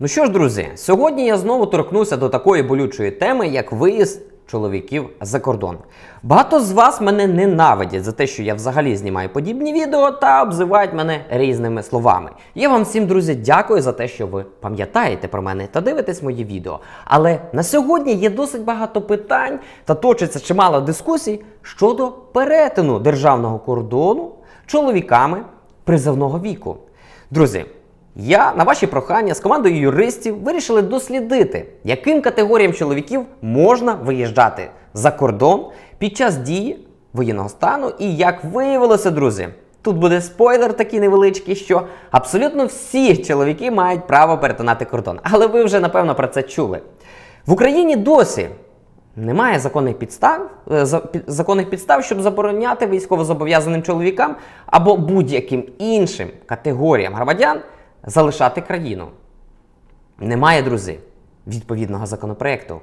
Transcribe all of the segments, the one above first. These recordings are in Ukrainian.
Ну що ж, друзі, сьогодні я знову торкнуся до такої болючої теми, як виїзд чоловіків за кордон. Багато з вас мене ненавидять за те, що я взагалі знімаю подібні відео та обзивають мене різними словами. Я вам всім, друзі, дякую за те, що ви пам'ятаєте про мене та дивитесь мої відео. Але на сьогодні є досить багато питань та точиться чимало дискусій щодо перетину державного кордону чоловіками призовного віку. Друзі, я на ваші прохання з командою юристів вирішили дослідити, яким категоріям чоловіків можна виїжджати за кордон під час дії воєнного стану. І як виявилося, друзі, тут буде спойлер такий невеличкий, що абсолютно всі чоловіки мають право перетинати кордон. Але ви вже напевно про це чули. В Україні досі немає законних підстав, е, законних підстав, щоб забороняти військовозобов'язаним чоловікам або будь-яким іншим категоріям громадян залишати країну. Немає, друзі, відповідного законопроекту,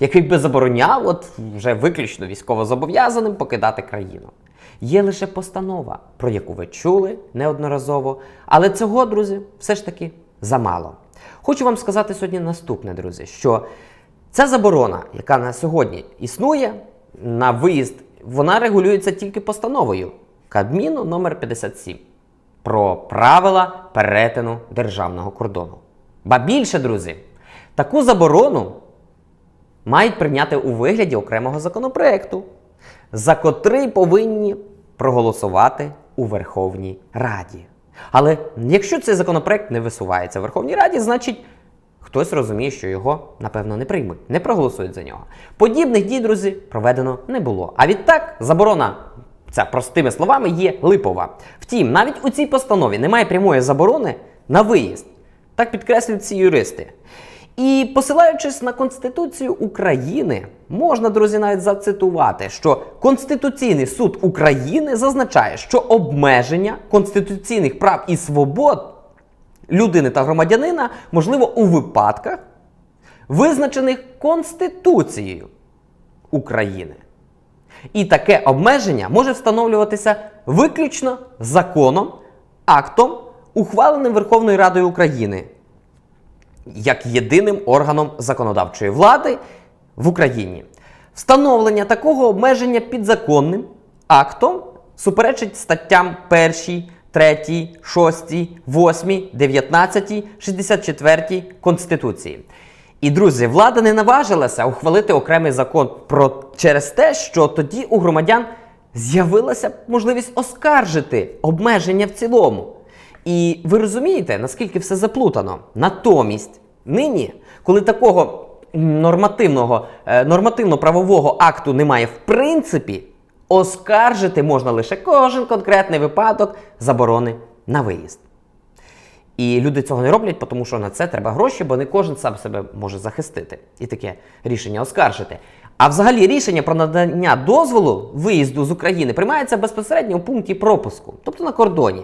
який би забороняв от вже виключно військовозобов'язаним покидати країну. Є лише постанова, про яку ви чули неодноразово, але цього, друзі, все ж таки замало. Хочу вам сказати сьогодні наступне, друзі, що ця заборона, яка на сьогодні існує на виїзд, вона регулюється тільки постановою Кабміну номер 57 про правила перетину державного кордону. Ба більше, друзі, таку заборону мають прийняти у вигляді окремого законопроекту, за котрий повинні проголосувати у Верховній Раді. Але якщо цей законопроект не висувається в Верховній Раді, значить хтось розуміє, що його, напевно, не приймуть, не проголосують за нього. Подібних дій, друзі, проведено не було. А відтак заборона. Ця простими словами є липова. Втім, навіть у цій постанові немає прямої заборони на виїзд. Так підкреслюють ці юристи. І посилаючись на Конституцію України, можна, друзі, навіть зацитувати, що Конституційний суд України зазначає, що обмеження конституційних прав і свобод людини та громадянина можливо у випадках, визначених Конституцією України. І таке обмеження може встановлюватися виключно законом, актом, ухваленим Верховною Радою України як єдиним органом законодавчої влади в Україні. Встановлення такого обмеження підзаконним актом суперечить статтям 1, 3, 6, 8, 19, 64 Конституції. І, друзі, влада не наважилася ухвалити окремий закон про через те, що тоді у громадян з'явилася можливість оскаржити обмеження в цілому. І ви розумієте, наскільки все заплутано. Натомість, нині, коли такого нормативного, е, нормативно-правового акту немає в принципі, оскаржити можна лише кожен конкретний випадок заборони на виїзд. І люди цього не роблять, тому що на це треба гроші, бо не кожен сам себе може захистити і таке рішення оскаржити. А взагалі рішення про надання дозволу виїзду з України приймається безпосередньо у пункті пропуску, тобто на кордоні.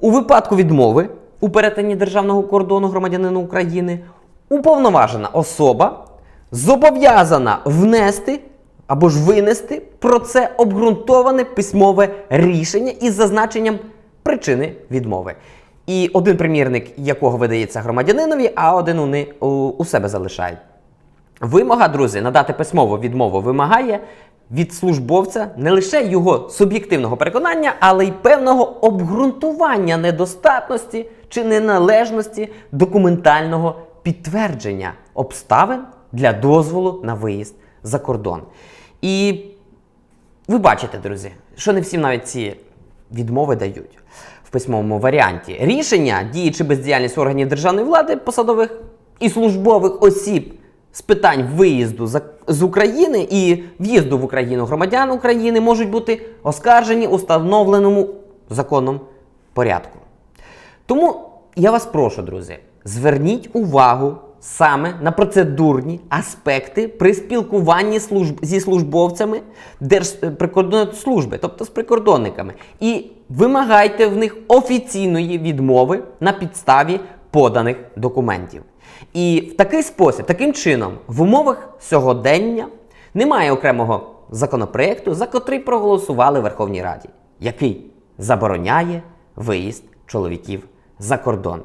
У випадку відмови у перетині державного кордону громадянина України уповноважена особа зобов'язана внести або ж винести про це обґрунтоване письмове рішення із зазначенням причини відмови. І один примірник, якого видається громадянинові, а один вони у, себе залишають. Вимога, друзі, надати письмову відмову вимагає від службовця не лише його суб'єктивного переконання, але й певного обґрунтування недостатності чи неналежності документального підтвердження обставин для дозволу на виїзд за кордон. І ви бачите, друзі, що не всім навіть ці відмови дають письмовому варіанті. Рішення, дії чи бездіяльність органів державної влади, посадових і службових осіб з питань виїзду з України і в'їзду в Україну громадян України можуть бути оскаржені у встановленому законом порядку. Тому я вас прошу, друзі, зверніть увагу саме на процедурні аспекти при спілкуванні служб зі службовцями Держприкордонслужби, тобто з прикордонниками, і вимагайте в них офіційної відмови на підставі поданих документів. І в такий спосіб, таким чином, в умовах сьогодення немає окремого законопроекту, за котрий проголосували в Верховній Раді, який забороняє виїзд чоловіків за кордон.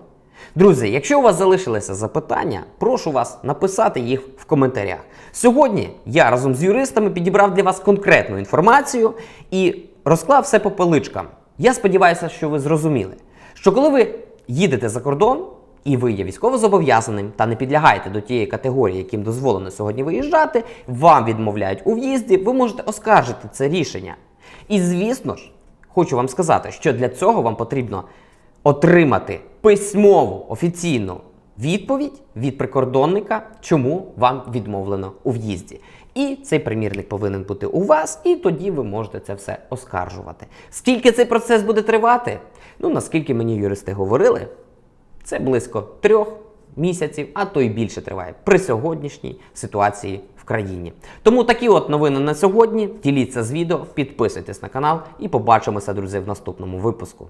Друзі, якщо у вас залишилися запитання, прошу вас написати їх в коментарях. Сьогодні я разом з юристами підібрав для вас конкретну інформацію і розклав все по поличкам. Я сподіваюся, що ви зрозуміли, що коли ви їдете за кордон і ви є військовозобов'язаним та не підлягаєте до тієї категорії, яким дозволено сьогодні виїжджати, вам відмовляють у в'їзді, ви можете оскаржити це рішення. І звісно ж, хочу вам сказати, що для цього вам потрібно отримати письмову офіційну відповідь від прикордонника, чому вам відмовлено у в'їзді. І цей примірник повинен бути у вас, і тоді ви можете це все оскаржувати. Скільки цей процес буде тривати? Ну, наскільки мені юристи говорили, це близько трьох місяців, а то й більше триває при сьогоднішній ситуації в країні. Тому такі от новини на сьогодні. Діліться з відео, підписуйтесь на канал і побачимося, друзі, в наступному випуску.